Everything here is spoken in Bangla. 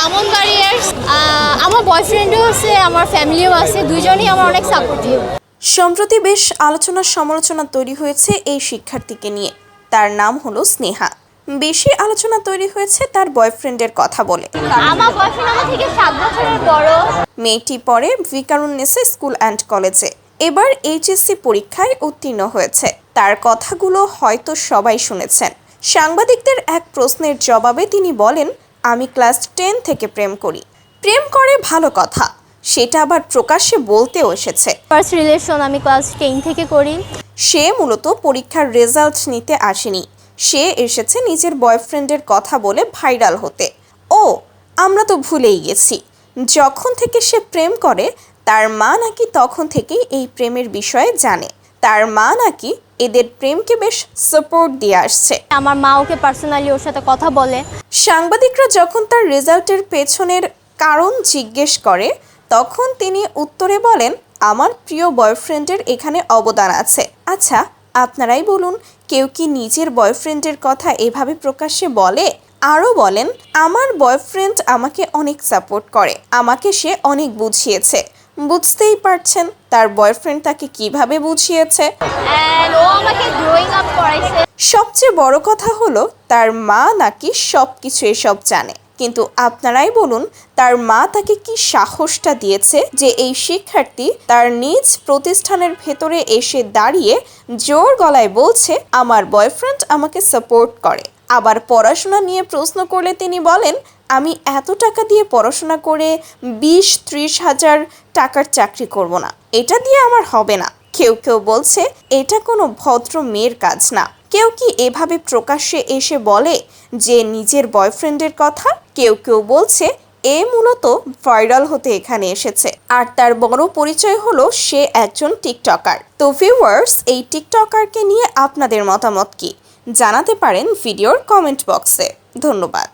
ব্রাহ্মণবাড়িয়ার আমার বয়ফ্রেন্ডও আছে আমার ফ্যামিলিও আছে দুইজনই আমার অনেক সাপোর্টিভ সম্প্রতি বেশ আলোচনা সমালোচনা তৈরি হয়েছে এই শিক্ষার্থীকে নিয়ে। তার নাম হলো স্নেহা। বেশি আলোচনা তৈরি হয়েছে তার বয়ফ্রেন্ডের কথা বলে। আমার বয়ফ্রেন্ড আমার থেকে সাত বছরের বড়। মেয়েটি পড়ে ভিকারুন্নেসা স্কুল অ্যান্ড কলেজে এবার এইচএসসি পরীক্ষায় উত্তীর্ণ হয়েছে। তার কথাগুলো হয়তো সবাই শুনেছেন। সাংবাদিকদের এক প্রশ্নের জবাবে তিনি বলেন আমি ক্লাস টেন থেকে প্রেম করি। প্রেম করে ভালো কথা সেটা আবার প্রকাশ্যে বলতেও এসেছে। ফার্স্ট রিলেশন আমি ক্লাস টেন থেকে করি। সে মূলত পরীক্ষার রেজাল্ট নিতে আসেনি। সে এসেছে নিজের বয়ফ্রেন্ডের কথা বলে ভাইরাল হতে। ও আমরা তো ভুলেই গেছি। যখন থেকে সে প্রেম করে তার মা নাকি তখন থেকেই এই প্রেমের বিষয়ে জানে। তার মা নাকি এদের প্রেমকে বেশ সাপোর্ট দিয়ে আসছে। আমার মা ওকে পার্সোনালি ওর সাথে কথা বলে। সাংবাদিকরা যখন তার রেজাল্টের পেছনের কারণ জিজ্ঞেস করে, তখন তিনি উত্তরে বলেন, আমার প্রিয় বয়ফ্রেন্ডের এখানে অবদান আছে। আচ্ছা আপনারাই বলুন, কেউ কি নিজের বয়ফ্রেন্ডের কথা এভাবে প্রকাশ্যে বলে? আরও বলেন, আমার বয়ফ্রেন্ড আমাকে অনেক সাপোর্ট করে, আমাকে সে অনেক বুঝিয়েছে। বুঝতেই পারছেন তার বয়ফ্রেন্ড তাকে কীভাবে বুঝিয়েছে অ্যান্ড ও আমাকে গ্রোয়িং আপ করাইছে সবচেয়ে বড় কথা হলো, তার মা নাকি সব কিছু এসব জানে। কিন্তু আপনারাই বলুন, তার মা তাকে কি সাহসটা দিয়েছে যে এই শিক্ষার্থী তার নিজ প্রতিষ্ঠানের ভেতরে এসে দাঁড়িয়ে জোর গলায় বলছে, আমার বয়ফ্রেন্ড আমাকে সাপোর্ট করে। আবার পড়াশোনা নিয়ে প্রশ্ন করলে তিনি বলেন, আমি এত টাকা দিয়ে পড়াশোনা করে বিশ ত্রিশ হাজার টাকার চাকরি করব না। এটা দিয়ে আমার হবে না। কেউ কেউ বলছে, এটা কোনো ভদ্র মেয়ের কাজ না। কেউ কি এভাবে প্রকাশ্যে এসে বলে যে নিজের বয়ফ্রেন্ডের কথা? কেউ কেউ বলছে, এ মূলত ভাইরাল হতে এখানে এসেছে। আর তার বড় পরিচয় হলো সে একজন টিকটকার। তো ভিউয়ার্স এই টিকটকারকে নিয়ে আপনাদের মতামত কি? জানাতে পারেন ভিডিওর কমেন্ট বক্সে। ধন্যবাদ।